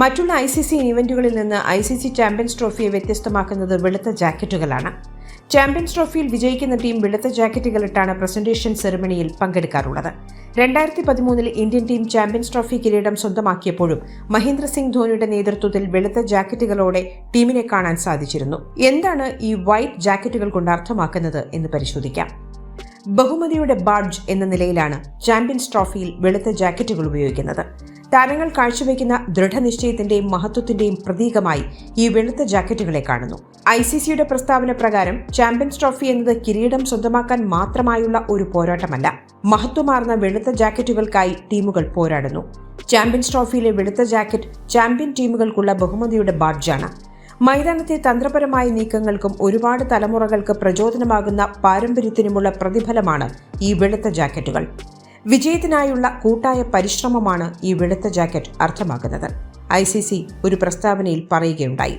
മറ്റുള്ള I C C ഇവന്റുകളിൽ നിന്ന് ഐ സി സി ചാമ്പ്യൻസ് ട്രോഫിയെ വ്യത്യസ്തമാക്കുന്നത് വെളുത്ത ജാക്കറ്റുകളാണ്. ചാമ്പ്യൻസ് ട്രോഫിയിൽ വിജയിക്കുന്ന ടീം വെളുത്ത ജാക്കറ്റുകൾ ഇട്ടാണ് പ്രസന്റേഷൻ സെറിമണിയിൽ പങ്കെടുക്കാറുള്ളത്. രണ്ടായിരത്തി പതിമൂന്നിൽ ഇന്ത്യൻ ടീം ചാമ്പ്യൻസ് ട്രോഫി കിരീടം സ്വന്തമാക്കിയപ്പോഴും മഹേന്ദ്ര സിംഗ് ധോണിയുടെ നേതൃത്വത്തിൽ വെളുത്ത ജാക്കറ്റുകളോടെ ടീമിനെ കാണാൻ സാധിച്ചിരുന്നു. എന്താണ് ഈ വൈറ്റ് ജാക്കറ്റുകൾ കൊണ്ട് അർത്ഥമാക്കുന്നത് എന്ന് പരിശോധിക്കാം. ബഹുമതിയുടെ ബാഡ്ജ് എന്ന നിലയിലാണ് ചാമ്പ്യൻസ് ട്രോഫിയിൽ വെളുത്ത ജാക്കറ്റുകൾ ഉപയോഗിക്കുന്നത്. താരങ്ങൾ കാഴ്ചവെക്കുന്ന ദൃഢനിശ്ചയത്തിന്റെയും മഹത്വത്തിന്റെയും പ്രതീകമായി ഈ വെളുത്ത ജാക്കറ്റുകളെ കാണുന്നു. ഐ സി സിയുടെ പ്രസ്താവന പ്രകാരം ചാമ്പ്യൻസ് ട്രോഫി എന്നത് കിരീടം സ്വന്തമാക്കാൻ മാത്രമായുള്ള ഒരു പോരാട്ടമല്ല. മഹത്വമാർന്ന വെളുത്ത ജാക്കറ്റുകൾക്കായി ടീമുകൾ പോരാടുന്നു. ചാമ്പ്യൻസ് ട്രോഫിയിലെ വെളുത്ത ജാക്കറ്റ് ചാമ്പ്യൻ ടീമുകൾക്കുള്ള ബഹുമതിയുടെ ബാഡ്ജാണ്. മൈതാനത്തെ തന്ത്രപരമായ നീക്കങ്ങൾക്കും ഒരുപാട് തലമുറകൾക്ക് പ്രചോദനമാകുന്ന പാരമ്പര്യത്തിനുമുള്ള പ്രതിഫലമാണ് ഈ വെളുത്ത ജാക്കറ്റുകൾ. വിജയത്തിനായുള്ള കൂട്ടായ പരിശ്രമമാണ് ഈ വെളുത്ത ജാക്കറ്റ് അർത്ഥമാക്കുന്നത്. ഐ സി സി ഒരു പ്രസ്താവനയിൽ പറയുകയുണ്ടായി.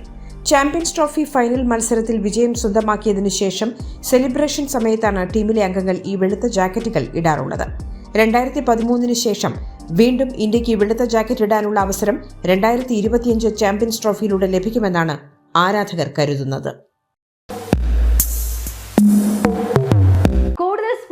ചാമ്പ്യൻസ് ട്രോഫി ഫൈനൽ മത്സരത്തിൽ വിജയം സ്വന്തമാക്കിയതിനു ശേഷം സെലിബ്രേഷൻ സമയത്താണ് ടീമിലെ അംഗങ്ങൾ ഈ വെളുത്ത ജാക്കറ്റുകൾ ഇടാറുള്ളത്. രണ്ടായിരത്തി പതിമൂന്നിന് ശേഷം വീണ്ടും ഇന്ത്യയ്ക്ക് വെളുത്ത ജാക്കറ്റ് ഇടാനുള്ള അവസരം രണ്ടായിരത്തി ഇരുപത്തിയഞ്ച് ചാമ്പ്യൻസ് ട്രോഫിയിലൂടെ ലഭിക്കുമെന്നാണ് ആരാധകർ കരുതുന്നത്.